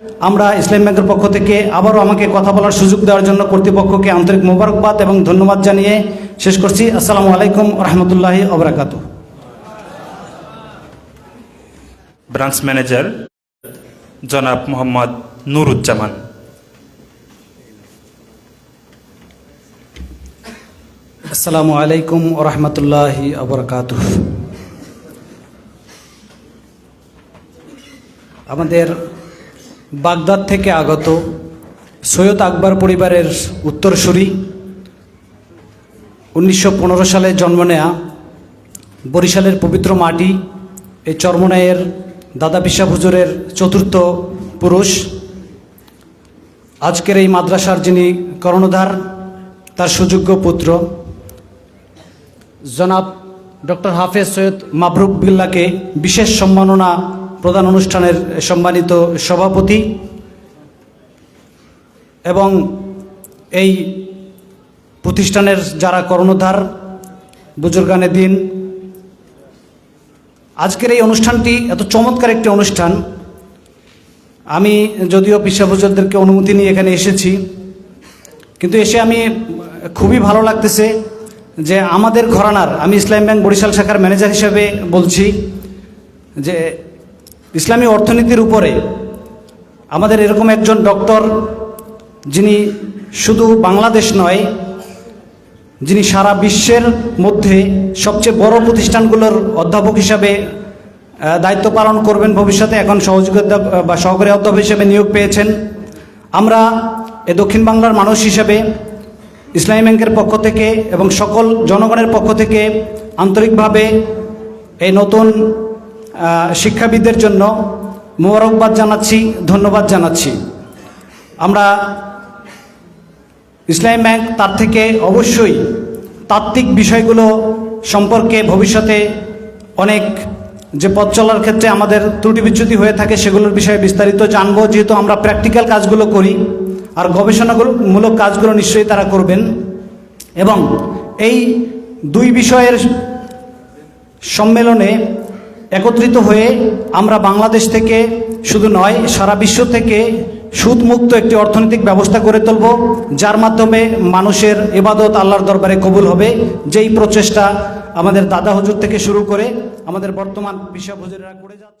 আমরা ইসলাম ব্যাংকের পক্ষ থেকে আবারও আমাকে কথা বলার সুযোগ দেওয়ার জন্য কর্তৃপক্ষকে আন্তরিক মোবারকবাদ এবং ধন্যবাদ জানিয়ে শেষ করছি। আসসালামু আলাইকুম রহমতুল্লাহি অবরাকাতু ব্রাঞ্চ ম্যানেজার জনাব মোহাম্মদ নুরুজ্জামান। আসসালামু আলাইকুম রহমতুল্লাহি অবরাকাতু আমাদের বাগদাদ থেকে আগত সৈয়দ আকবর পরিবারের উত্তরসূরি। উনিশশো পনেরো সালে জন্ম নেয়া বরিশালের পবিত্র মাটি এই চরমনায়ের দাদা পিসা হুজুরের চতুর্থ পুরুষ। আজকের এই মাদ্রাসার যিনি কর্ণধার, তার সুযোগ্য পুত্র জনাব ডক্টর হাফেজ সৈয়দ মাবরুক বিল্লাকে বিশেষ সম্মাননা প্রদান অনুষ্ঠানের সম্মানিত সভাপতি এবং এই প্রতিষ্ঠানের যারা কর্ণধার, বুজুর্গানে দিন, আজকের এই অনুষ্ঠানটি এত চমৎকার একটি অনুষ্ঠান। আমি যদিও পিসাবুজুরদেরকে অনুমতি নিয়ে এখানে এসেছি, কিন্তু এসে আমি খুবই ভালো লাগতেছে যে আমাদের ঘরানার, আমি ইসলাম ব্যাংক বরিশাল শাখার ম্যানেজার হিসেবে বলছি যে ইসলামী অর্থনীতির উপরে আমাদের এরকম একজন ডক্টর যিনি শুধু বাংলাদেশ নয়, যিনি সারা বিশ্বের মধ্যে সবচেয়ে বড় প্রতিষ্ঠানগুলোর অধ্যাপক হিসাবে দায়িত্ব পালন করবেন ভবিষ্যতে, এখন সহযোগী অধ্যাপক বা সহকারী অধ্যাপক হিসেবে নিয়োগ পেয়েছেন। আমরা এ দক্ষিণ বাংলার মানুষ হিসেবে ইসলামী ব্যাংকের পক্ষ থেকে এবং সকল জনগণের পক্ষ থেকে আন্তরিকভাবে এই নতুন শিক্ষাবিদদের জন্য মোবারকবাদ জানাচ্ছি, ধন্যবাদ জানাচ্ছি। আমরা ইসলামী ব্যাংক তার থেকে অবশ্যই তাত্ত্বিক বিষয়গুলো সম্পর্কে ভবিষ্যতে অনেক যে পথ চলার ক্ষেত্রে আমাদের ত্রুটি বিচ্যুতি হয়ে থাকে সেগুলোর বিষয়ে বিস্তারিত জানব, যেহেতু আমরা প্র্যাকটিক্যাল কাজগুলো করি আর গবেষণামূলক কাজগুলো নিশ্চয়ই তারা করবেন। এবং এই দুই বিষয়ের সম্মেলনে একত্রিত হয়ে আমরা বাংলাদেশ থেকে শুধু নয়, সারা বিশ্ব থেকে সুদমুক্ত একটি অর্থনৈতিক ব্যবস্থা করে তুলব, যার মাধ্যমে মানুষের এবাদত আল্লাহর দরবারে কবুল হবে। যেই প্রচেষ্টা আমাদের দাদা হজুর থেকে শুরু করে আমাদের বর্তমান বিশ্ব হজুরেরা করে যাচ্ছে।